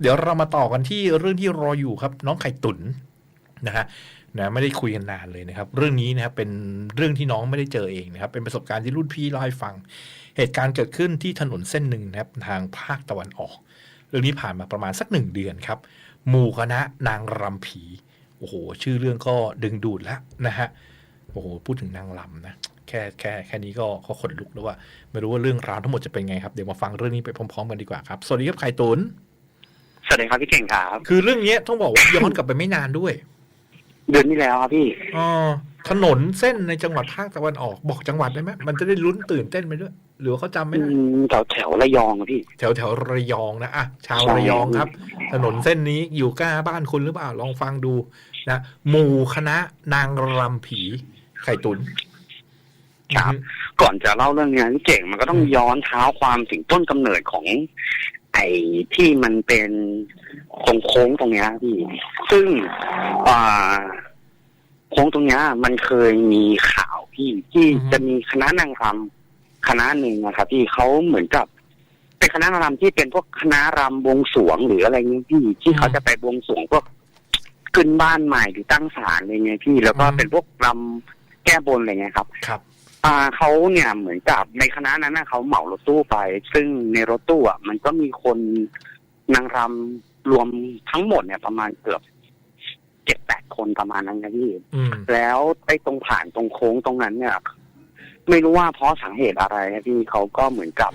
เดี๋ยวเรามาต่อกันที่เรื่องที่รออยู่ครับ น้องไข่ตุ๋นนะฮะนะไม่ได้คุยกันนานเลยนะครับ เรื่องนี้นะครับเป็นเรื่องที่น้องไม่ได้เจอเองนะครับ เป็นประสบการณ์ที่รุ่นพี่เล่าให้ฟัง เหตุการณ์เกิดขึ้นที่ถนนเส้นหนึ่งนะครับทางภาคตะวันออก เรื่องนี้ผ่านมาประมาณสักหนึ่งเดือนครับ หมู่คณะนางรำผี โอ้โห ชื่อเรื่องก็ดึงดูดแล้วนะฮะโอ้โหพูดถึงนางรำนะแค่แค่แค่นี้ก็ก็ขนลุกแล้วว่า ไม่รู้ว่าเรื่องราวทั้งหมดจะเป็นไงครับ เดี๋ยวมาฟังเรื่องนี้ไปพร้อมๆกันดีกว่าครับ สวัสดีครับไข่ตุน สวัสดีครับพี่เก่งครับ คือเรื่องนี้ต้องบอกว่าย้อนกลับไปไม่นานด้วย เดือนที่แล้วครับพี่อ๋อถนนเส้นในจังหวัดภาคตะวันออกบอกจังหวัดได้ไหมมันจะได้ลุ้นตื่นเต้นไปด้วย หรือว่าเขาจำไม่อืได้มแถวแถวระยองอะพี่ แถวแถวระยองนะอะชาวใช่ระยองครับ ถนนเส้นนี้อยู่ใกล้บ้านคุณหรือเปล่าลองฟังดูนะหมู่คณะนางรำผีไข่ตุนครับก่อนจะเล่าเรื่องนี้พี่เก่งมันก็ต้องย้อนเท้าความถึงต้นกำเนิดของไอ้ ที่มันเป็นโค้งโค้งตรงเนี้ยพี่ ซึ่งอ่าโค้งตรงเนี้ย มันเคยมีข่าวพี่ที่จะมีคณะนางรำคณะหนึ่งนะครับพี่เขาเหมือนกับเป็นคณะนางรำที่เป็นพวกคณะรำบวงสวงหรืออะไรเงี้ยพี่ที่เขาจะไปบวงสวงพวกขึ้นบ้านใหม่หรือตั้งศาลอะไรเงี้ยพี่ แล้วก็เป็นพวกรำแก้บนอะไรเงี้ยครับ ครับ อ่าเขาเนี่ยเหมือนกับในคณะนั้นนะเขาเหมารถตู้ไป ซึ่งในรถตู้อะมันก็มีคนนางรำรวมทั้งหมดเนี่ยประมาณเกือบเจ็ดแปดคนประมาณนั้นนะพี่อืมแล้วไอ้ตรงผ่านตรงโค้งตรงนั้นเนี่ย ไม่รู้ว่าเพราะสาเหตุอะไรนะพี่เขาก็เหมือนกับ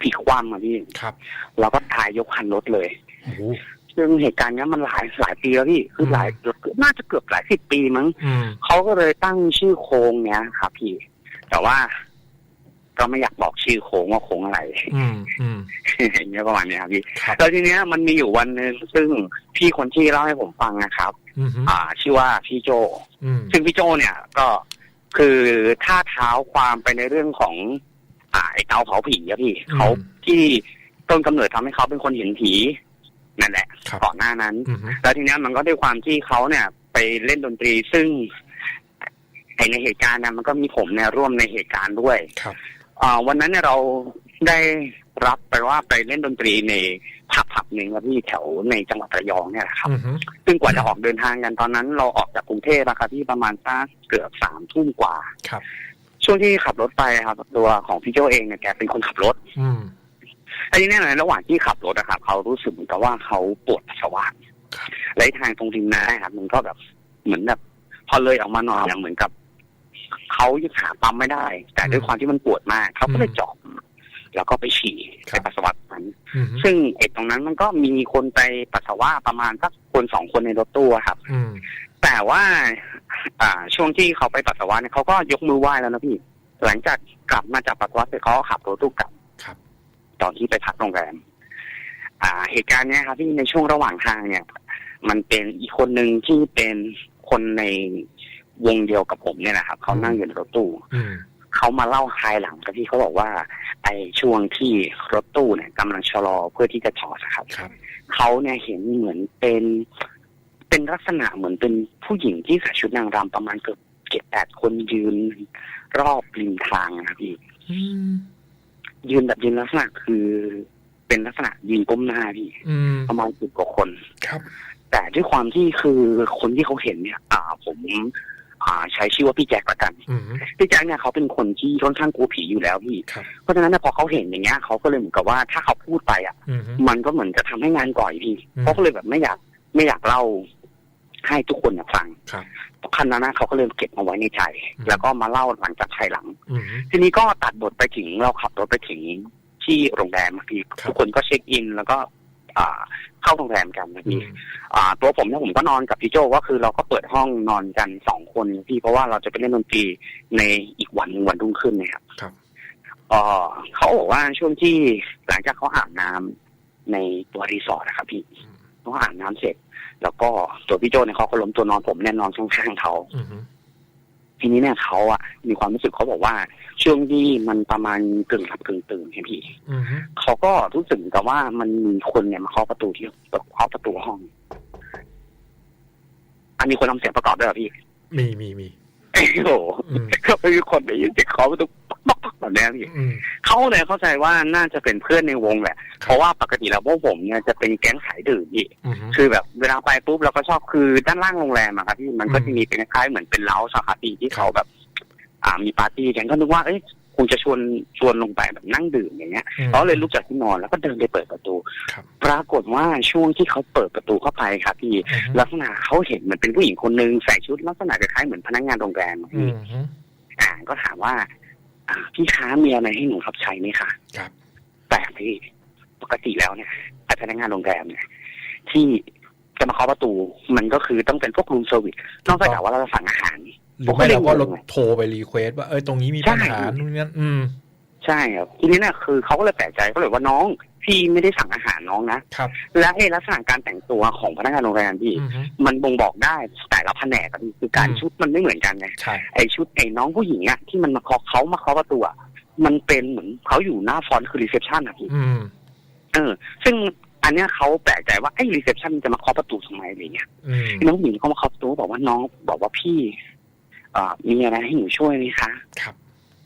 ผีคว่ำมาพี่ ครับแล้วก็ตายยกคันรถเลย โอ้โห ซึ่งเหตุการณ์เนี้ยมันหลายหลายปีแล้วพี่คือหลายน่าจะเกือบหลายสิบปีมั้งอืมเขาก็เลยตั้งชื่อโค้งเนี้ยครับพี่ แต่ว่าก็ไม่อยากบอกชื่อโค้งว่าโค้งอะไรอืมอืมอย่างเงี้ยประมาณเนี้ยครับพี่ครับแล้วทีเนี้ยมันมีอยู่วันหนึ่งซึ่งพี่คนที่เล่าให้ผมฟังนะครับอืมอ่า ชื่อว่าพี่โจอืมซึ่งพี่โจเนี่ยก็คือถ้าเท้าความไปในเรื่องของ อ่าไอ้เตาเผาผีอะพี่เขาที่ต้นกำเนิดทำให้เขาเป็นคนเห็นผี นั่นแหละครับก่อนหน้านั้นอืมแล้วทีเนี้ยมันก็ด้วยความที่เขาเนี่ย ไปเล่นดนตรีซึ่งไอในเหตุการณ์นะมันก็มีผมเนี่ยร่วมในเหตุการณ์ด้วยครับอ่าวันนั้นเนี่ยเราได้รับไปว่าไปเล่นดนตรีในผับผับหนึ่งครับที่แถวในจังหวัดระยองเนี่ยแหละครับอืมซึ่งกว่าจะออกเดินทางกันตอนนั้น เราออกจากกรุงเทพนะครับที่ประมาณสักเกือบสามทุ่มกว่าครับ ช่วงที่ขับรถไปครับ ตัวของพี่โจเองเนี่ยแกเป็นคนขับรถ อืมอันนี้แน่นอนระหว่างที่ขับรถนะครับเขารู้สึกเหมือนกับว่าเขาปวดปัสสาวะครับและทางตรงริมน้ำครับมันก็แบบเหมือนแบบพอเลยออกมาหน่อยเนี่ยเหมือนกับเขายังหาปั๊มไม่ได้ แต่ด้วยความที่มันปวดมากเขาก็เลยจอดแล้วก็ไปฉี่ไปปัสสาวะตรงนั้นอืมซึ่งไอ้ตรงนั้นมันก็มีคนไปปัสสาวะประมาณสักคนสองคนในรถตู้อะครับอืมแต่ว่า อ่า ช่วงที่เขาไปปัสสาวะเนี่ยเขาก็ยกมือไหว้แล้วนะพี่ หลังจากกลับมาจากปัสสาวะเสร็จเขาก็ขับรถตู้กลับครับ ตอนที่ไปพักโรงแรมอ่า เหตุการณ์เนี้ยครับที่ในช่วงระหว่างทางเนี่ย มันเป็นอีกคนหนึ่งที่เป็นคนในวงเดียวกับผมเนี่ยนะครับเขานั่งอยู่ในรถตู้อืมเขามาเล่าภายหลังกับพี่เขาบอกว่า ไอ้ช่วงที่รถตู้เนี่ยกำลังชะลอเพื่อที่จะจอดนะครับครับเขาเนี่ยเห็นเหมือนเป็นเป็นลักษณะเหมือนเป็นผู้หญิงที่ใส่ชุดนางรำประมาณเกือบเจ็ดแปดคนยืนรอบริมทางนะครับพี่อืม ยืนแบบยืนลักษณะคือ เป็นลักษณะยืนก้มหน้าพี่อืมประมาณสิบกว่าคน ครับ แต่ด้วยความที่คือคนที่เขาเห็นเนี่ย อ่าผม อ่าใช้ชื่อว่าพี่แจ็คละกัน อืมพี่แจ็คเนี่ยเขาเป็นคนที่ค่อนข้างกลัวผีอยู่แล้วพี่ ครับ เพราะฉะนั้นเนี่ยพอเขาเห็นอย่างเงี้ยเขาก็เลยเหมือนกับว่าถ้าเขาพูดไปอะ อืม มันก็เหมือนจะทำให้งานก่อยพี่อืมเขาก็เลยแบบไม่อยากไม่อยากเล่าให้ทุกคนเนี่ยฟังครับ คันนั้นนะเขาก็เลยเก็บเอาไว้ในใจอืมแล้วก็มาเล่าหลังจากภายหลังอืมทีนี้ก็ตัดบทไปถึงเราขับรถไปถึงที่โรงแรมอะพี่ครับทุกคนก็เช็คอิน แล้วก็อ่าเข้าโรงแรมกันนะอืพี่มอ่าตัวผมเนี่ยผมก็นอนกับพี่โจก็คือเราก็เปิดห้องนอนกันสองคนพี่เพราะว่าเราจะไปเล่นดนตรีในอีกวันหนึ่งวันรุ่งขึ้นนะครับครับเอ่อเขาบอกว่าช่วงที่หลังจากเขาอาบน้ำในตัวรีสอร์ทนะครับพี่เขาอาบน้ำเสร็จ แล้วก็ตัวพี่โจเนี่ยเขาก็ล้มตัวนอนผมแน่นอนข้างๆเขาอืมทีนี้เนี่ยเขาอะมีความรู้สึกเขาบอกว่า ช่วงที่มันประมาณกึ่งหลับกึ่งตื่นใช่พี่อืมเขาก็รู้สึกเหมือนกับว่ามันมีคนเนี่ยมาเคาะประตูที่เคาะประตูห้อง อันนี้คนทำเสียงประกอบด้วยเหรอพี่ มีมีมี โอ้โหอืมก็ไม่มีคนได้ยินเสียงเคาะประตูป๊อกๆแบบนี้พี่อืมเขาเขาเลยเข้าใจว่าน่าจะเป็นเพื่อนในวงแหละ เพราะว่าปกติแล้วพวกผมเนี่ยจะเป็นแก๊งสายดื่มพี่อือฮึคือแบบเวลาไปปุ๊บเราก็ชอบคือด้านล่างโรงแรมอะครับพี่มันก็อืมจะมีเป็นคล้ายๆเหมือนเป็นเล้าสาขาปีที่เขาแบบ อ่ามีปาร์ตี้กันก็นึกว่าเอ้ย คงจะชวนชวนลงไปแบบนั่งดื่มอย่างเงี้ยอืมเขาเลยลุกจากที่นอนแล้วก็เดินไปเปิดประตูครับปรากฏว่าช่วงที่เขาเปิดประตูเข้าไปครับพี่อือฮึลักษณะเขาเห็นเหมือนเป็นผู้หญิงคนนึงใส่ชุดลักษณะคล้ายๆเหมือนพนักงานโรงแรมอะอืพี่มฮึอ่าก็ถามว่าอ่าพี่ค้ามีอะไรให้หนูรับใช้ไหมคะครับแปลกพี่ปกติแล้วเนี่ยไอ้พนักงานโรงแรมเนี่ย ที่จะมาเคาะประตูมันก็คือต้องเป็นพวกรูมเซอร์วิสนอกจากว่าเราจะสั่งอาหาร หรือไม่เราก็เราโทรไปรีเควสว่าเอ้ยตรงนี้มีปัญหาใช่นู่นนี่นั่นอืม ใช่ครับทีนี้เนี่ยคือเขาก็เลยแปลกใจก็เลยว่าน้องพี่ไม่ได้สั่งอาหารน้องนะครับ และไอ้ลักษณะการแต่งตัวของพนักงานโรงแรมพี่อือฮึมันบ่งบอกได้แต่ละแผนกอะพี่คือการอืมชุดมันไม่เหมือนกันไงใช่ไอชุดไอ้น้องผู้หญิงอะที่มันมาเคาะเขามาเคาะประตูอะมันเป็นเหมือนเขาอยู่หน้าฟอนต์คือรีเซพชันอะพี่อืมเออ ซึ่งอันเนี้ยเขาแปลกใจว่าไอ้รีเซพชันจะมาเคาะประตูทำไมอะไรเงี้ยอืมน้องหญิงเขามาเคาะประตูบอกว่าน้องบอกว่าพี่ เอ่อมีอะไรให้หนูช่วยไหมคะครับ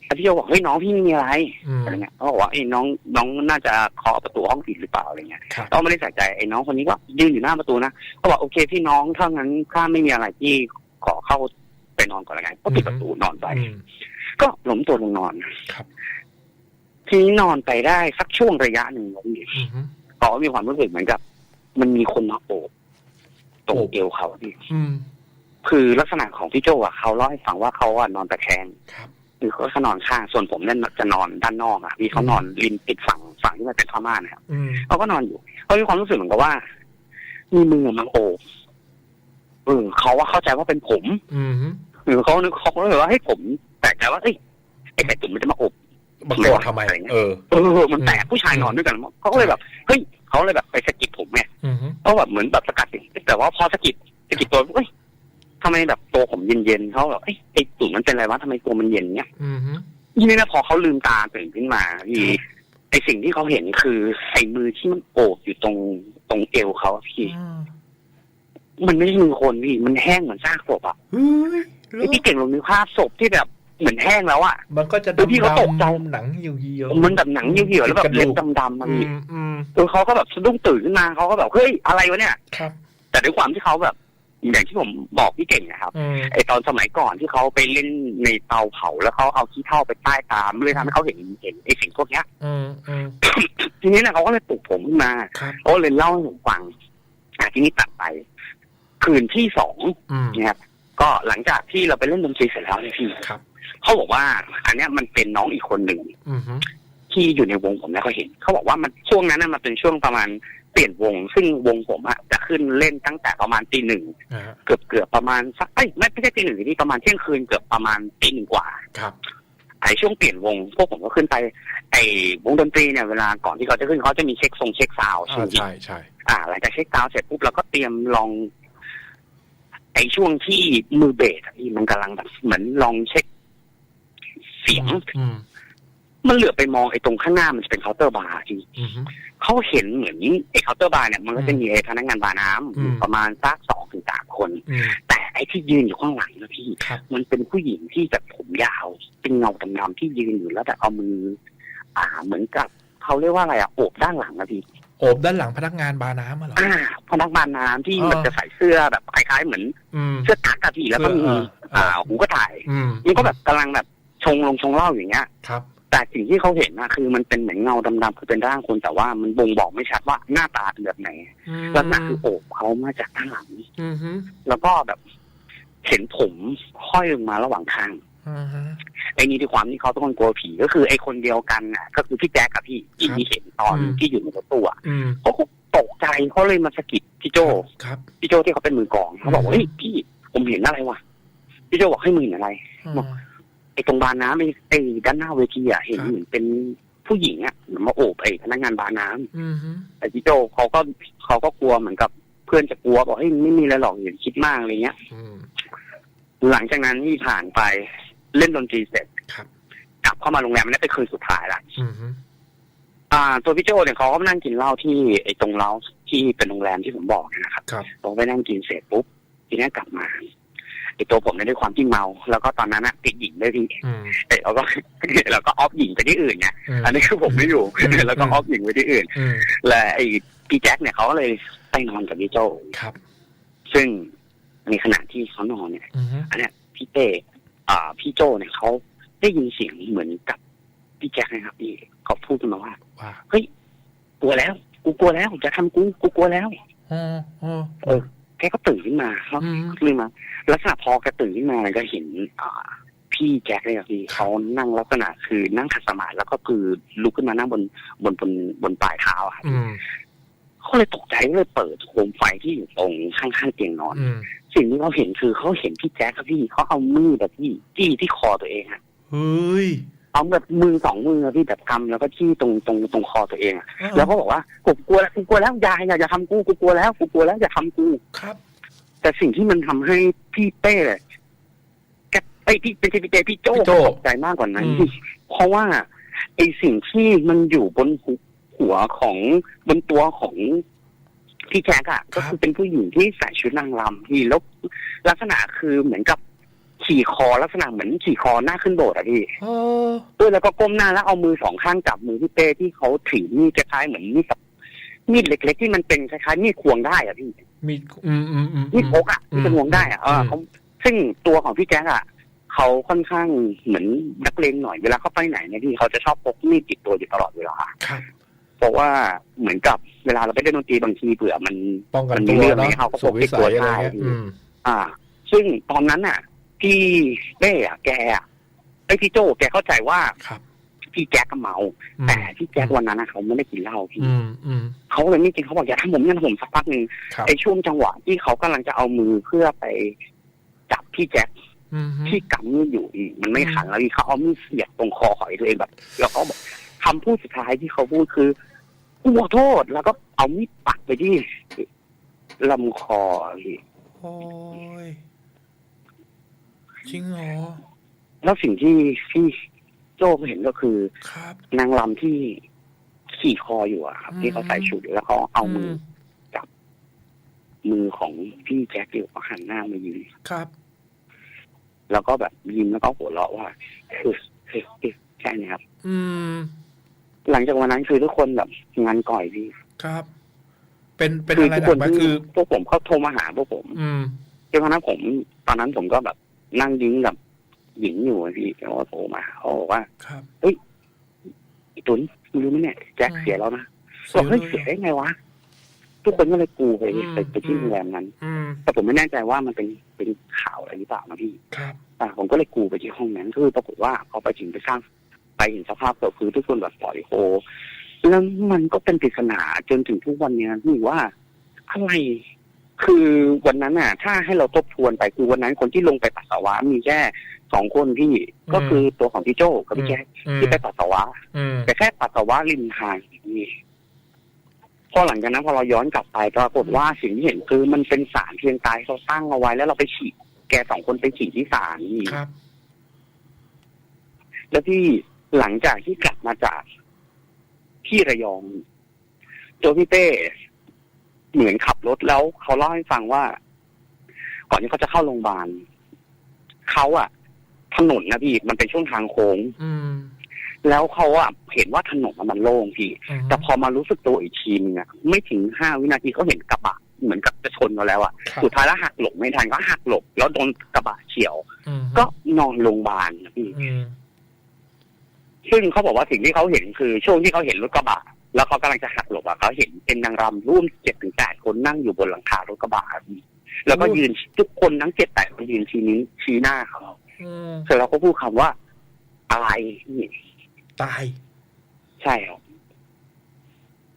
แล้วพี่โยบอกเฮ้ยน้องพี่ไม่มีอะไรอืม อะไรเงี้ยเขาบอกว่าไอ้น้องน้องน่าจะเคาะประตูห้องผิดหรือเปล่าอะไรเงี้ยครับเราไม่ได้ใส่ใจไอ้น้องคนนี้ก็ยืนอยู่หน้าประตูนะเขาบอกโอเคพี่น้องถ้างั้นถ้าไม่มีอะไรพี่ขอเข้าไปนอนก่อนละกันก็ปิดประตูนอนไป อืม ก็ล้มตัวลงนอนครับ ทีนี้นอนไปได้สักช่วงระยะหนึ่งน้องหญิงอือฮึเขามีความรู้สึกเหมือนกับ มันมีคนมาโอบตรงโอบ เอวเขาพี่อืม คือลักษณะของพี่โจอะเขาเล่าให้ฟังว่าเขาอะนอนตะแคงครับคือเขาจะนอนข้างส่วนผมเนี่ยจะนอนด้านนอกอะพี่เขานอนริมติดฝั่งฝั่งที่มันเป็นผ้าม่านนะครับอืมเขาก็นอนอยู่เขามีความรู้สึกเหมือนกับว่า มีมือมาโอบเออเขาว่าเข้าใจว่าเป็นผมอืมฮึหรือเขานึกเขาก็เลยว่าให้ยผมแปลกใจว่าเอ้ยไอ้ไก่ตุ๋นมันจะมาโอบบังกอดทำไมเออเออมันแปลกผู้ชายนอนด้วยกันเขาก็เลยแบบเฮ้ยเขาเลยแบบไปสะกิดผมไงอืมฮึเขาแบบเหมือนแบบสกัดสิแต่ว่าพอสะกิดสะกิดตัวเอ้ย ทำไมแบบตัวผมเย็นๆเขาแบบเอ้ยไอ้ตุ่นมันเป็นอะไรวะทำไมตัวมันเย็นเนี้ยอืมฮึทีนี้นะพอเขาลืมตาตื่นขึ้นมาพี่ไอ้สิ่งที่เขาเห็นคือไอ้มือที่มันโอบอยู่ตรงตรงเอวเขาอะพี่อืมมันไม่ใช่มือคนพี่ มันแห้งเหมือนซากศพอะเฮ้ยไอ้พี่เก่งลงนึกภาพศพที่แบบเหมือนแห้งแล้วอะ มันก็จะเออพี่เขาตกใจดำๆหนังเหี่ยวๆมันแบบหนังเหี่ยวๆแล้วแบบเล็บดำๆอะอืพี่มอืมเออเขาก็แบบสะดุ้งตื่นขึ้นมาเขาก็แบบเฮ้ยอะไรวะเนี่ยครับ แต่ด้วยความที่เขาแบบ อย่างที่ผมบอกพี่เก่งนะครับอืมไอตอนสมัยก่อนที่เขาไปเล่นในเตาเผาแล้วเขาเอาขี้เถ้าไปใต้ตามเลยทำให้เขาเห็นเห็นไอสิ่งพวกเนี้ยอืมอืมทีนี้เนี่ยเขาก็เลยปลุกผมขึ้นมาครับเขาเลยเล่าให้ผมฟังอะทีนี้ตัดไป คืนที่สองอืมเนี่ยก็หลังจากที่เราไปเล่นดนตรีเสร็จแล้วเนี่ยพี่ครับเขาบอกว่า อันเนี้ยมันเป็นน้องอีกคนหนึ่งอืมฮึที่อยู่ในวงผมแล้วเขาเห็น เขาบอกว่ามันช่วงนั้นน่ะมันเป็นช่วงประมาณ เปลี่ยนวง ซึ่งวงผมอะจะขึ้นเล่นตั้งแต่ประมาณตีหนึ่งอ่าเกือบเกือบประมาณสักเอ้ยไม่ไม่ใช่ตีหนึ่งที่ประมาณเที่ยงคืนเกือบประมาณตีหนึ่งกว่าครับไอ้ช่วงเปลี่ยนวงพวกผมก็ขึ้นไป ไอ้วงดนตรีเนี่ยเวลาก่อนที่เขาจะขึ้นเขาจะมีเช็คทรงเช็คซาวด์อ่าใช่ไหมใช่ใช่อ่าหลังจากเช็คซาวด์เสร็จปุ๊บเราก็เตรียมลอง ไอ้ช่วงที่มือเบสอะพี่มันกำลังแบบเหมือนลองเช็คเสียงอื มมันเหลือบไปมองไอ้ตรงข้างหน้ามันจะเป็นเคาน์เตอร์บาร์ที่อืมฮึเขาเห็นเหมือนไอ้เคาน์เตอร์บาร์เนี่ยมันก็จะมีไอ้พนักงานบาร์น้ำอืมประมาณสักสองถึงสามคนอืมแต่ไอ้ที่ยืนอยู่ข้างหลังนะพี่ครับมันเป็นผู้หญิงที่แบบผมยาว เป็นเงาดำๆที่ยืนอยู่แล้วแต่เอามือ อ่าเหมือนกับเขาเรียกว่าอะไรอะโอบด้านหลังนะพี่โอบด้านหลังพนักงานบาร์น้ำอะเหรออ่าพนักงานน้ำที่อ่ามัมันจะใส่เสื้อแบบคล้ายๆเหมือนอืมเสื้อกั๊กอะพี่แล้วก็มีเสื้ออ่าอ่าหูก็ถ่ายอืมมันก็แบบกำลังแบบชงลงชงเหล้าอย่างเงี้ยครับ แต่สิ่งที่เขาเห็นนะคือมันเป็นเหมือนเงาดำๆคือเป็นร่างคนแต่ว่ามันบ่งบอกไม่ชัดว่าหน้าตาเป็นแบบไหนอืมลักษณะคือโอบเขามาจากด้านหลังอืมฮึแล้วก็แบบเห็นผมห้อยลงมาระหว่างทางอืมฮึไอ้นี่ด้วยความที่เขาเป็นคนกลัวผีก็คือไอ้คนเดียวกันน่ะ ก็คือพี่แจ๊คกับพี่ที่ที่เห็นตอนที่อยู่ในรถตู้อะอืมเขาก็ตกใจเขาเลยมาสะกิดพี่โจครับพี่โจที่เขาเป็นมือกลองเขาบอกว่าอืมเฮ้ยพี่ผมเห็นอะไรวะพี่โจบอกให้มึงเห็นอะไรอืม ไอ้ตรงบานน้ำไอ้ไอ้ด้านหน้าเวทีอะเห็นครับ เหมือนเป็นผู้หญิงอะเหมือนมาโอบไอ้พนักงานบานน้ำอืมฮึแต่พี่โจเขาก็เขาก็กลัวเหมือนกับเพื่อนจะกลัวบอกเฮ้ยไม่มีอะไรหรอกอย่าคิดมากอะไรเงี้ย อืม หลังจากนั้นที่ผ่านไปเล่นดนตรีเสร็จครับ กลับเข้ามาโรงแรมมันนนเป็นคืนสุดท้ายละอืมฮึอ่า ตัวพี่โจเนี่ยเขาก็มานั่งกินเหล้าที่ไอ้ตรงเล้าที่เป็นโรงแรมที่ผมบอกเนยนะครับครับพอไปนั่งกินเสร็จปุ๊บทีนี้กลับมา ไอตัวผมเนี่ยด้วยความที่เมา แล้วก็ตอนนั้นอะติดหญิงด้วยพี่อืม เอ้ยเราก็เราก็ออฟหญิงไปที่อื่นไงอืม อันนี้คือผมไม่อยู่ อืม แล้วก็ออฟหญิงไปที่อื่น อืมและไอ้พี่แจ็คเนี่ยเขาก็เลยไปนอนกับพี่โจครับ ซึ่งในขณะที่เขานอนเนี่ย อืมอันเนี้ยพี่เต้อ่า พี่โจเนี่ยเขาได้ยินเสียงเหมือนกับพี่แจ็คนะครับพี่เขาพูดขึ้นมาว่า ว่า กลัวแล้ว กูกลัวแล้ว จะทำกู กูกลัวแล้วอ๋ออ๋อเออ แกก็ตื่นขึ้นมาเขาอืมตื่นมาลักษณะพอแกตื่นขึ้นมาก็เห็นอ่าพี่แจ็คเลยครับพี่เขานั่งลักษณะคือนั่งขัดสมาธิแล้วก็คือลุกขึ้นมานั่งบนบนบนบนปลายเท้าอะครับอืมเขาเลยตกใจก็เลยเปิดโคมไฟที่อยู่ตรงข้างๆเตียงนอนอืมสิ่งที่เขาเห็นคือเขาเห็นพี่แจ๊คครับพี่เขาเอามือแบบพี่จี้ที่คอตัวเองอะเฮ้ย เอาแบบมือสองมืออะพี่แบบกำแล้วก็จี้ตรงตรงตรงคอตัวเองอะแล้วก็บอกว่ากูกลัวแล้วกูกลัวแล้วอยาอย่าอย่าทำกูกูกลัวแล้วกูกลัวแล้วอย่าทำกู ครับ แต่สิ่งที่มันทำให้พี่เป้เลยแกไอยพี่เป็นพี่เป้พี่โจ้พี่โจ้ตกใจมากกว่านั้นอืมพี่เพราะว่าไอสิ่งที่มันอยู่บนหัวหัวของบนตัวของพี่แจ๊กอะก็คือเป็นผู้หญิงที่ใส่ชุดนางรำพี่แล้วลักษณะคือเหมือนกับ ขี่คอลักษณะเหมือนขี่คอหน้าขึ้นโบสถ์อะพี่เออด้วยแล้วก็ก้มหน้าแล้วเอามือสองข้างจับมือพี่เป้ที่เขาถือมีดคล้ายๆเหมือนมีดกับมีดเล็ก ๆ ที่มันเป็นคล้ายๆมีดควงได้อะพี่มีอืมอืมอืม มีดพกอะที่เป็นวงได้อะเอออืมเขาซึ่งตัวของพี่แจ๊คอะเขาค่อนข้างเหมือนนักเลงหน่อยเวลาเขาไปไหนเนี่ยพี่เขาจะชอบพกมีดติดตัวอยู่ตลอดเวลาครับเพราะว่าเหมือนกับเวลาเราไปเล่นดนตรีบางทีเผื่อมัน ป้องกันมันมีตัวเรื่องเนาะให้เขาก็สุพกวิติดสัตัวยอะไรได้เงี้ยอืม อ่า ซึ่งตอนนั้นอะ พี่เป้อะแกอะไอพี่โจแกเข้าใจว่าครับ พี่แจ๊คก็เมา อืมแต่พี่แจ๊ควันนั้นนะเขาไม่ได้กินเหล้าพี่อืมอืมเขาเลยไม่จริงเขาบอกอย่าทำผมอย่าทำผมสักพักหนึ่งครับไอช่วงจังหวะที่เขากำลังจะเอามือเพื่อไปจับพี่แจ็คอืมที่กำมีดอยู่อีกมันไม่ทันแล้วพี่เขาเอามีดเสียบตรงคอหอยตัวเองแบบ แล้วเขาบอกคำพูดสุดท้ายที่เขาพูดคือกูขอโทษแล้วก็เอามีดปักไปที่ลำคอพี่โอ้ย จริงเหรอ แล้วสิ่งที่ที่โจ้เห็นก็คือ ครับ นางลำที่ขี่คออยู่อะครับอืมที่เขาใส่ชุดแล้วเขาเอามือมมือของพี่แจ็คอยู่เขาหันหน้ามายิงครับ แล้วก็แบบยิ้มแล้วก็หัวเราะว่าคือคือคือแค่นี้ครับ อืม หลังจากวันนั้นคือทุกคนแบบงานก่อยพี่ครับ เป็นเป็นคือะไรทุกหนัคกนไหมที่คือพวกผมเขาโทรมาหาพวกผม อืมจนวันนั้นผม ตอนนั้นผมก็แบบ นั่งดิ้งกับหญิงอยู่อะพี่แล้วก็โทรมาเขาบอกว่าครับ ไอ้ตุนมึงรู้ไหมเนี่ยแจ็คอืมเสียแล้วนะบอกเฮ้ยเสียได้ไงวะทุกคนก็เลยกูไปอืม ไปไปที่โรงแรมนั้น อืมแต่ผมไม่แน่ใจว่ามันเป็นเป็นข่าวอะไรหรือเปล่านะพี่ ครับ อ่าผมก็เลยกูไปที่ห้องนั้นคือปรากฏว่าพอไปถึงไปสร้างไปเห็นสภาพก็คือทุกคนแบบปล่อยโฮแล้วมันก็เป็นปริศนาจนถึงทุกวันเนี้ยที่ว่าอะไร คือวันนั้นน่ะ ถ้าให้เราทบทวนไปคือวันนั้นคนที่ลงไปปัสสาวะมีแค่สองคนที่ก็คือตัวของพี่โจกับพี่แจ๊คอืมที่ไปปัสสาวะอืมแต่แค่ปัสสาวะริมทางนี่พอหลังจากนั้นพอเราย้อนกลับไปปรากฏว่าสิ่งที่เห็นคือมันเป็นสารเพียงตายเขาตั้งเอาไว้แล้วเราไปฉีดแกสองคนไปฉีดที่ศาลนี่ครับแล้วที่หลังจากที่กลับมาจากที่ระยองตัวพี่เต้ เหมือนขับรถแล้วเขาเล่าให้ฟังว่า ก่อนที่เขาจะเข้าโรงพยาบาลเขาอะถนนนะพี่มันเป็นช่วงทางโค้งอืมแล้วเขาอะเห็นว่าถนนมันโล่งพี่อืมแต่พอมารู้สึกตัวอีกทีนึงอะไม่ถึงห้าวินาทีเขาเห็นกระบะเหมือนกับจะชนเราแล้วอะครับสุดท้ายแล้วหักหลบไม่ทันก็หักหลบ แล้วโดนกระบะเฉียวอืมก็นอนโรงพยาบาลนะพี่อืมซึ่งเขาบอกว่าสิ่งที่เขาเห็นคือช่วงที่เขาเห็นรถกระบะ แล้วเขากำลังจะหักหลบอะเขาเห็นเป็นนางรำร่วมเจ็ดถึงแปดคนนั่งอยู่บนหลังคารถกระบะพี่แล้วก็ยืนทุกคนทั้งเจ็ดแปดคนยืนชี้นิ้วชี้หน้าเขาอืมเสร็จแล้วก็พูดคำว่าอะไรนี่ตาย ใช่ครับ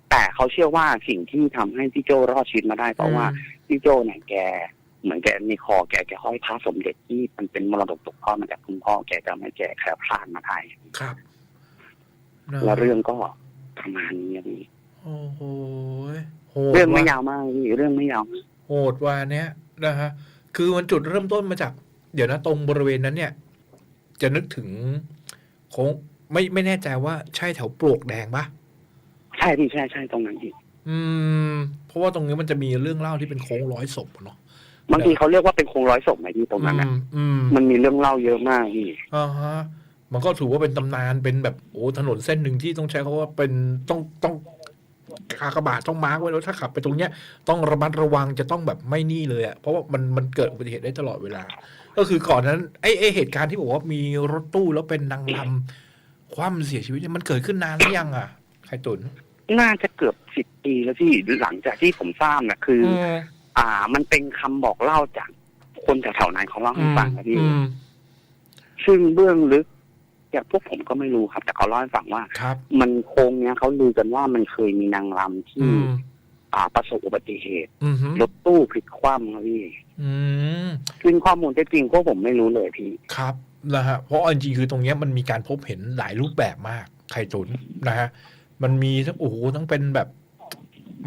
แต่เขาเชื่อว่าสิ่งที่ทำให้พี่โจรอดชีวิตมาได้ เพราะว่าพี่โจเนี่ยแก เหมือนแกในคอแกแกห้อยพระสมเด็จที่มันเป็นมรดกตกทอดมาจากคุณพ่อแกจะไม่แกแคล้วคลาดมาได้ครับนะแล้วเรื่องก็ ประมาณนี้ครับพี่โอ้โหโหดเรื่องไม่ว่ะยาวมากพี่เรื่องไม่ยาวโหดว่าเนี้ยนะฮะคือมันจุดเริ่มต้นมาจาก เดี๋ยวนะตรงบริเวณนั้นเนี่ย จะนึกถึงโค้งไม่ไม่แน่ใจว่าใช่แถวปลวกแดงปะ ใช่พี่ใช่ใช่ตรงนั้นพี่อืม เพราะว่าตรงนี้มันจะมีเรื่องเล่าที่เป็นโค้งร้อยศพอะเนาะบางทีเขาเรียกว่าเป็นโครงร้อยศพไหมพี่ตรงนั้นอืนะมอืมมันมีเรื่องเล่าเยอะมากพี่อ่าฮะ มันก็ถือว่าเป็นตำนานเป็นแบบโอ้ถนนเส้นหนึ่งที่ต้องใช้คาว่าเป็นต้องต้องคากระบะต้องมาร์กไว้แล้วถ้าขับไปตรงเนี้ยต้องระมัดระวังจะต้องแบบไม่นี่เลยอะเพราะว่ามันมันเกิดอุบัติเหตุได้ตลอดเวลา ก็คือก่อนนั้นไอ้ไอ้เหตุการณ์ที่บอกว่ามีรถตู้แล้วเป็นนางลำคว่ำเสียชีวิตเนี่ยมันเกิดขึ้นนานหรือยังอะไข่ตุนน่าจะเกือบสิบปีแล้วพี่หลังจากที่ผมทราบนะคือออ่า มันเป็นคำบอกเล่าจากคนแถวๆนั้นเขาเล่าให้ฟังนะพี่อืมซึ่งเบื้องลึก อย่างพวกผมก็ไม่รู้ครับ แต่เขาเล่าให้ฟังว่า ครับ มันโค้งเนี้ยเขาลือกันว่ามันเคยมีนางรำที่อืมอ่าประสบอุบัติเหตุอืมฮึรถตู้พลิกคว่ำครับพี่อืมซึ่งข้อมูลเท็จจริงพวกผมไม่รู้เลยพี่ ครับนะฮะเพราะเอาจริงๆคือตรงเนี้ยมันมีการพบเห็นหลายรูปแบบมากไข่ตุนนะฮะมันมีทั้งโอ้โหทั้งเป็นแบบ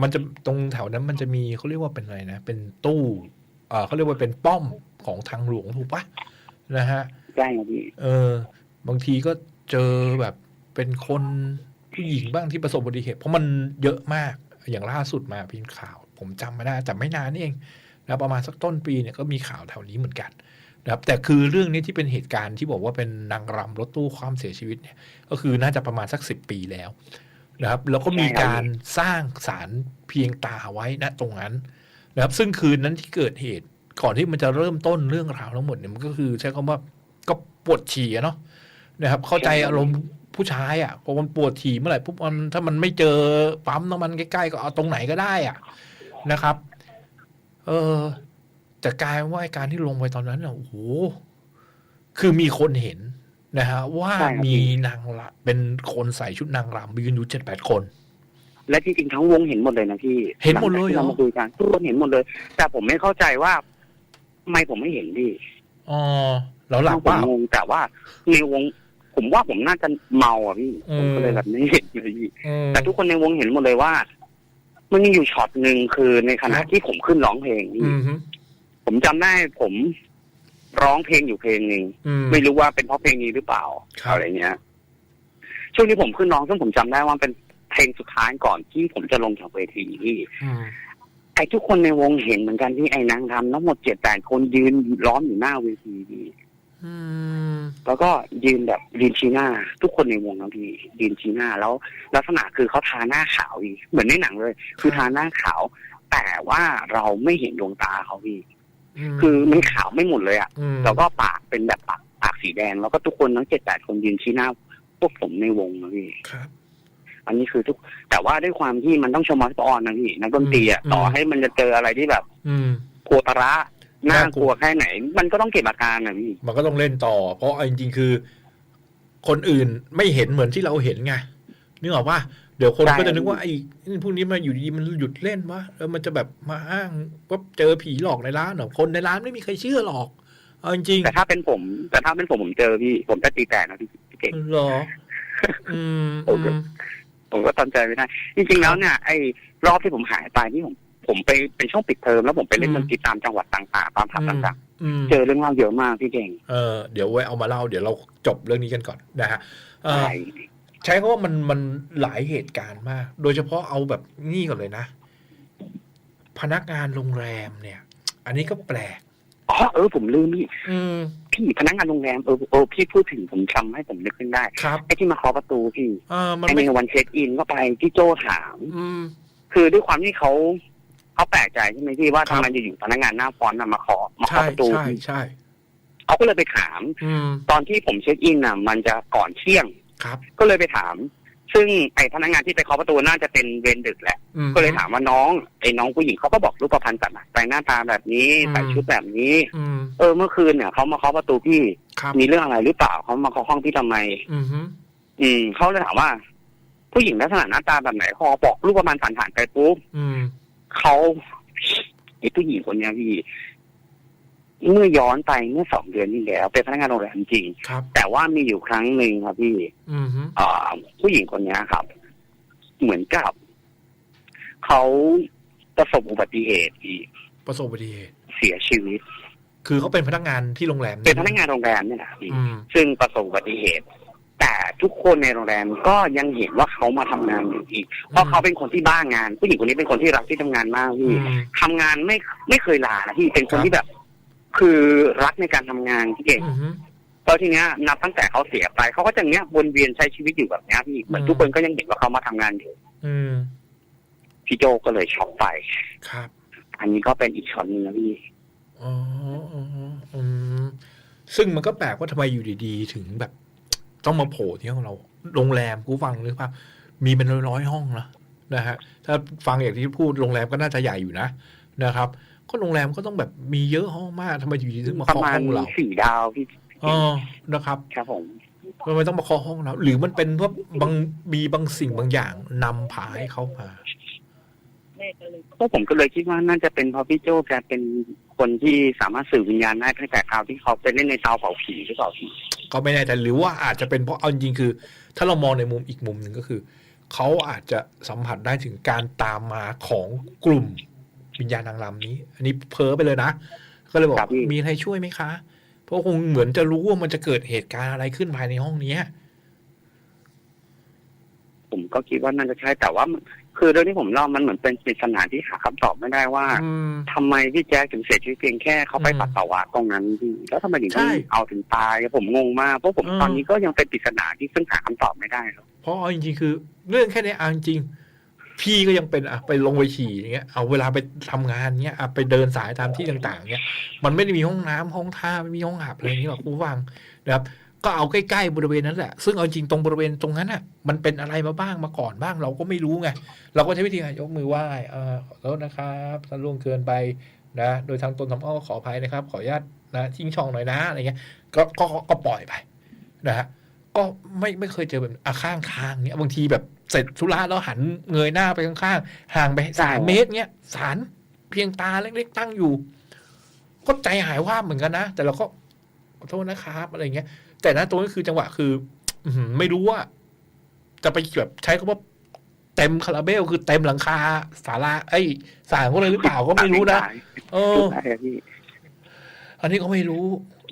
มันจะตรงแถวนั้นมันจะมีเขาเรียกว่าเป็นอะไรนะ เป็นตู้เออเขาเรียกว่าเป็นป้อมของทางหลวงถูกปะนะฮะ ได้ครับพี่ เออ บางทีก็เจอแบบเป็นคนผู้หญิงบ้างที่ประสบอุบัติเหตุ เพราะมันเยอะมากอย่างล่าสุดมาพิมพ์ข่าว ผมจำไม่ได้แต่ไม่นานนี่เองนะประมาณสักต้นปีเนี่ยก็มีข่าวแถวนี้เหมือนกันนะครับแต่คือเรื่องนี้ที่เป็นเหตุการณ์ที่บอกว่าเป็นนางรำรถตู้ความเสียชีวิตเนี่ยก็คือน่าจะประมาณสักสิบปีแล้วนะครับแล้วก็มีการสร้างสารเพียงตาไว้ณตรงนั้นนะครับซึ่งคืนนั้นที่เกิดเหตุก่อนที่มันจะเริ่มต้นเรื่องราวทั้งหมดเนี่ยมันก็คือใช้คำว่าก็ปวดฉี่อะเนาะ นะครับ เข้าใจอารมณ์ผู้ชายอะพอมันปวดฉี่เมื่อไหร่ปุ๊บมันถ้ามันไม่เจอปั๊มน้ำมันใกล้ๆก็เอาตรงไหนก็ได้อะนะครับ เออแต่กลายเป็นว่าไอ้การที่ลงไปตอนนั้นน่ะโอ้โหคือมีคนเห็นนะฮะว่าใช่ครับมีนางละเป็นคนใส่ชุดนางรำยืนอยู่เจ็ดแปดคน และจริงๆทั้งวงเห็นหมดเลยนะพี่เห็นหมดเลยเหรองจากที่เรามาคุยกันทุกคนเห็นหมดเลย แต่ผมไม่เข้าใจว่าทำไมผมไม่เห็นพี่อ๋อแล้วหลับผเปมล่างงแต่ว่าในวง ผมว่าผมน่าจะเมาอะพี่อืมผมก็เลยแบบไม่เห็นเลยพี่อืมแต่ทุกคนในวงเห็นหมดเลยว่า มันมีอยู่ช็อตหนึ่งคือในขณะครับที่ผมขึ้นร้องเพลงพี่อืมฮึผมจำได้ผมร้องเพลงอยู่เพลงหนึ่งอืมไม่รู้ว่าเป็นเพราะเพลงนี้หรือเปล่าครับอะไรเงี้ยช่วงที่ผมขึ้นร้องซึ่งผมจำได้ว่าเป็นเพลงสุดท้ายก่อนที่ผมจะลงจากเวทีพี่อืมไอ้ทุกคนในวงเห็นเหมือนกันที่ไอ้นางทำทั้งหมดเจ็ดแปดคนยืนล้อมอยู่หน้าเวทีพี่อืม แล้วก็ยืนแบบยืนชี้หน้า ทุกคนในวงนะพี่ยืนชี้หน้าแล้ว ลักษณะคือเขาทาหน้าขาวอีกเหมือนในหนังเลย คือทาหน้าขาว แต่ว่าเราไม่เห็นดวงตาเขาพี่คือมันขาวไม่หมดเลยอะมแล้วก็ปากเป็นแบบปากปากสีแดง แล้วก็ทุกคนทั้งเจ็ดแปดคนยืนชี้หน้า พวกผมในวงนะพี่ครับอันนี้คือทุก แต่ว่าด้วยความที่มันต้องชมมอสออนนะพี่นักดนตรีอะอืมต่อให้มันจะเจออะไรที่แบบอืมโคตระ น่าน่ากกลัลัววแค่ไหน มันก็ต้องเก็บอาการนะพี่มันก็ต้องเล่นต่อ เพราะเอาจริงๆคือ คนอื่นไม่เห็นเหมือนที่เราเห็นไงนึกออกว่าเดี๋ยวคนใช่ก็จะนึกว่าไอ้นี่พวกนี้มาอยู่ดีๆมันหยุดเล่นวะแล้วมันจะแบบมาอ้างว่าเจอผีหลอกในร้านเหรอคนในร้านไม่มีใครเชื่อหรอกเอาจริงแต่ถ้าเป็นผม แต่ถ้าเป็นผมผมเจอพี่ผมจะตีแตกนะพี่พี่เก่งๆเหรออืมผมอืมผมก็ตอนใจไม่ได้จริงๆแล้วเนี่ยไอ้รอบที่ผมหายไปที่ผม ผมไปเป็นช่วงปิดเทอมแล้วผมไปเล่นดนตรีตามจังหวัดต่างๆตามผับต่างอืมๆเจอเรื่องเล่าเยอะมากพี่เก่งเออเดี๋ยวไว้เอามาเล่าเดี๋ยวเราจบเรื่องนี้กันก่อนนะฮะเออใช่ใช้คำว่ามันมันหลายเหตุการณ์มาก โดยเฉพาะเอาแบบนี่ก่อนเลยนะ พนักงานโรงแรมเนี่ย อันนี้ก็แปลกอ๋อเออผมลืมพี่อืมพี่พนักงานโรงแรมเออเออพี่พูดถึงผมจำให้ผมนึกขึ้นได้ครับไอ้ที่มาเคาะประตูพี่เออมันไอ้ไม่ในวันเช็คอินก็ไปที่โจถามอืมคือด้วยความที่เขา เขาแปลกใจใช่ไหมพี่ว่าครัทำบไมอยู่ๆพนักงานหน้าฟอนต์น่ะมาเคาะมาใช่เคาะประตูใช่ใช่เขาก็เลยไปถามอืมตอนที่ผมเช็คอินน่ะ มันจะก่อนเที่ยงครับ ก็เลยไปถาม ซึ่งไอ้พนักงานที่ไปเคาะประตูน่าจะเป็นเวรดึกแหละอืมก็เลยถามว่าน้องไอ้น้องผู้หญิงเขาก็บอกรูปพรรณสันแต่งหน้าตาแบบนี้อืมใส่ชุดแบบนี้อืมเออเมื่อคืนเนี่ยเขามาเคาะประตูพี่ครับมีเรื่องอะไรหรือเปล่าเขามาเคาะห้องพี่ทำไมอืมฮึอืมเขาเลยถามว่า ผู้หญิงลักษณะหน้าตาแบบไหนพอบอกรูปประมาณสันฐานไปปุ๊บอืม เขาไอ้ผู้หญิงคนเนี้ยพี่เมื่อย้อนไปเมื่อสองเดือนที่แล้วเป็นพนักงานโรงแรมจริงครับแต่ว่ามีอยู่ครั้งหนึ่งครับพี่อืมฮึอ่าผู้หญิงคนเนี้ยครับ เหมือนกับเขาประสบอุบัติเหตุอีก ประสบอุบัติเหตุ เสียชีวิต คือเขาเป็นพนักงานที่โรงแรม เป็นพนักงานโรงแรมเนี่ยนะครับพี่อืมซึ่งประสบอุบัติเหตุ แต่ทุกคนในโรงแรมก็ยังเห็นว่าเขามาทำงานอยู่อีก เพราะเขาเป็นคนที่บ้างาน ผู้หญิงคนนี้เป็นคนที่รักที่ทำงานมากอืพี่มทำงานไม่ไม่เคยลานะพี่เป็นคครันบที่แบบ คือรักในการทำงานที่เก่งอืมแล้วทีเนี้ยนับตั้งแต่เขาเสียไปเขาก็จะเนี้ยวนเวียนใช้ชีวิตอยู่แบบเนี้ยพี่เหมือนอืมทุกคนก็ยังเห็นว่าเขามาทำงานอยู่อืมพี่โจก็เลยช็อกไปครับ อันนี้ก็เป็นอีกช็อตหนึงนะพี่อ๋ออ๋ออืมซึ่งมันก็แปลกว่าทำไมอยู่ดีๆ ถึงแบบ ต้องมาโผล่ที่ของเรา โรงแรมกูฟังหรือเปล่ามีเป็นร้อยๆห้องนะนะฮะถ้าฟังอย่างที่พูดโรงแรมก็น่าจะใหญ่อยู่นะนะครับ ก็โรงแรมก็ต้องแบบมีเยอะห้องมากทำไมอยู่ดีถึงมาประเคาะมาณห้องเราสี่ดาวพี่อ๋อนะครับ ครับผมทำไมต้องมาเคาะห้องเรา หรือมันเป็นเพราะบางมีบางสิ่งบางอย่างนำพาให้เขามาก็ผมก็เลยคิดว่าน่าจะเป็นเพราะพี่โจแกเป็นคนที่สามารถสื่อวิญญาณได้ตั้งแต่คราวที่เขาไปเล่นในเตาเผาผีหรือเปล่าพี่ ก็ไม่แน่ใจหรือว่าอาจจะเป็นเพราะเอาจริงๆคือ ถ้าเรามองในมุมอีกมุมหนึ่งก็คือ เขาอาจจะสัมผัสได้ถึงการตามมาของกลุ่มวิญญาณนางรำนี้ อันนี้เพ้อไปเลยนะ ก็เลยบอกครับพี่มีอะไรช่วยไหมคะ เพราะคงเหมือนจะรู้ว่ามันจะเกิดเหตุการณ์อะไรขึ้นภายในห้องเนี้ยผมก็คิดว่าน่าจะใช่แต่ว่ามัน คือเรื่องที่ผมเล่ามันเหมือนเป็นปริศนาที่หาคำตอบไม่ได้ว่าอืมทำไมพี่แจ๊คถึงเสียชีวิตเพียงแค่เขาไปอืมปัสสาวะตรงนั้นพี่แล้วทำไมถึงต้องใช่เอาถึงตายผมงงมากเพราะผมอืมตอนนี้ก็ยังเป็นปริศนาที่ซึ่งหาคำตอบไม่ได้ครับเพราะเอาจริงๆคือ เรื่องแค่นี้เอาจริงๆพี่ก็ยังเป็นอะไปลงไปฉี่อย่างเงี้ยเอาเวลาไปทำงานเงี้ยอะไปเดินสายตามที่ต่าง ๆเงี้ยมันไม่ได้มีห้องน้ำห้องท่าไม่มีห้องอาบอะไรอย่างนี้หรอกคุณผู้ฟังนะครับ ก็เอาใกล้ๆบริเวณนั้นแหละ ซึ่งเอาจริงตรงบริเวณตรงนั้นอะ มันเป็นอะไรมาบ้างมาก่อนบ้าง เราก็ไม่รู้ไง เราก็ใช้วิธีการยกมือไหว้เออขอโทษนะครับถ้าล่วงเกินไปนะ โดยทางตนทำอ้อขออภัยนะครับ ขออนุญาตนะทิ้งช่องหน่อยนะอะไรเงี้ย ก็ก็ก็ก็ปล่อยไปนะฮะก็ไม่ไม่เคยเจอแบบอะข้างทางเนี้ยบางทีแบบเสร็จธุระแล้วหันเงยหน้าไปข้างๆห่างไปสามเมตรเนี้ยสารเพียงตาเล็กๆตั้งอยู่ ก็ใจหายว่าบเหมือนกันนะ แต่เราก็ขอโทษนะครับอะไรเงี้ยแต่นะตรงนี้คือจังหวะคือ อื้อหือไม่รู้ว่า จะไปแบบใช้คำว่าเต็มคาราเบลคือเต็มหลังคาศาลาไอ้ยศาลก็เลยหรือเปล่าก็ไม่รู้นะเออใช่ครับพี่อันนี้ก็ไม่รู้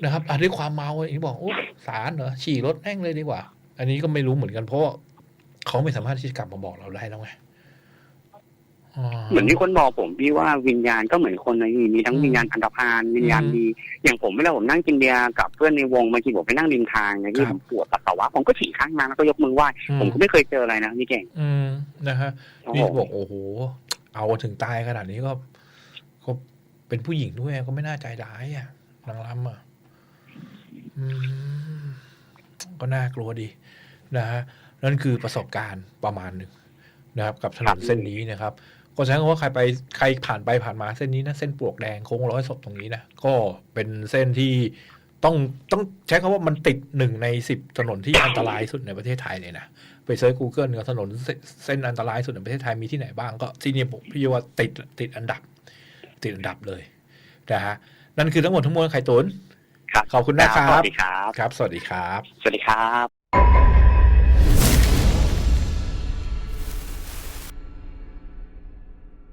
นะครับอันด้วยความเมาอย่างที่บอกโอ้สารเหรอฉี่รถแม่งเลยดีกว่า อันนี้ก็ไม่รู้เหมือนกันเพราะว่าเขาไม่สามารถที่จะกลับมาบอกเราได้แล้วไง เหมือนที่คนบอกผมพี่ว่าวิญญาณก็เหมือนคนนะพี่มีทั้งอืมวิญญาณอันธพาลวิญญาณอืมดีอย่างผมเวลาผมนั่งกินเบียร์กับเพื่อนในวงบางทีผมไปนั่งริมทางนะพี่คผรับมปวดปัสสาวะผมก็ฉี่ข้างน้ำแล้วก็ยกมือไหว้อืผมมก็ไม่เคยเจออะไรนะพี่เก่งอืมนะฮะครับนี่ผมบอกโอ้โหเอาถึงตายขนาดนี้ก็ก็เป็นผู้หญิงด้วยก็ไม่น่าใจร้ายอะนางรำอะอืมก็น่ากลัวดีนะฮะนั่นคือประสบการณ์ประมาณหนึ่งนะครับ กับถนนเส้นนี้นะครับ ก็ใช้คำว่าใครไปใครผ่านไปผ่านมาเส้นนี้นะเส้นปลวกแดงโค้งร้อยศพตรงนี้นะก็เป็นเส้นที่ต้องต้องใช้คำว่ามันติดหนึ่งในสิบถนนที่อันตรายสุดในประเทศไทยเลยนะไปเซิร์ช Google เนี่ยถนนเส้นเส้นอันตรายสุดในประเทศไทยมีที่ไหนบ้างก็ที่นี่ผมพี่ว่าติดติดอันดับ ติดอันดับเลยนะฮะนั่นคือทั้งหมดทั้งมวลไข่ตุนครับขอบคุณนะครัสวับสดีครับ ครับ สวัสดีครับ สวัสดีครับ